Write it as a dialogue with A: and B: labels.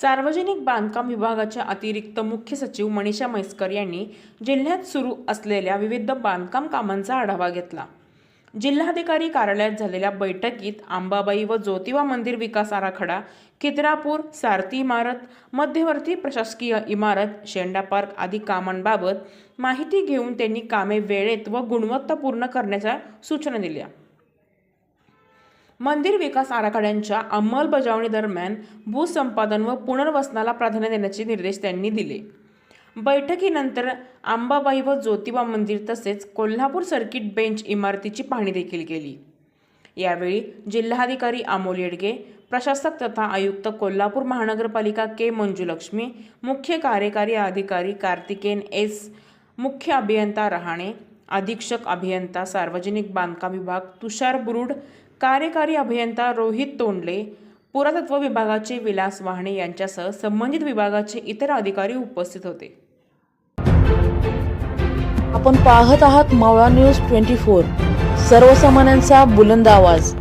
A: सार्वजनिक बांधकाम विभागाच्या अतिरिक्त मुख्य सचिव मनीषा म्हैसकर यांनी जिल्ह्यात सुरू असलेल्या विविध बांधकाम कामांचा आढावा घेतला. जिल्हाधिकारी कार्यालयात झालेल्या बैठकीत आंबाबाई व ज्योतिबा मंदिर विकास आराखडा खिद्रापूर सारथी इमारत मध्यवर्ती प्रशासकीय इमारत शेंडा पार्क आदी कामांबाबत माहिती घेऊन त्यांनी कामे वेळेत व गुणवत्तापूर्ण करण्याच्या सूचना दिल्या. मंदिर विकास आराखड्यांच्या अंमलबजावणी दरम्यान भूसंपादन व पुनर्वसनाला प्राधान्य देण्याचे निर्देश त्यांनी दिले. बैठकीनंतर आंबाबाई व ज्योतिबा मंदिर तसेच कोल्हापूर सर्किट बेंच इमारतीची पाहणी देखील केली. यावेळी जिल्हाधिकारी अमोल येडगे प्रशासक तथा आयुक्त कोल्हापूर महानगरपालिका के मंजुलक्ष्मी मुख्य कार्यकारी अधिकारी कार्तिकेन एस मुख्य अभियंता रहाणे अधीक्षक अभियंता सार्वजनिक बांधकाम विभाग तुषार बुरुड कार्यकारी अभियंता रोहित तोंडले पुरातत्व विभागाचे विलास वाहणे यांच्यासह संबंधित विभागाचे इतर अधिकारी उपस्थित होते.
B: आपण पाहत आहात मावळा न्यूज ट्वेंटी फोर. सर्वसामान्यांचा बुलंद आवाज.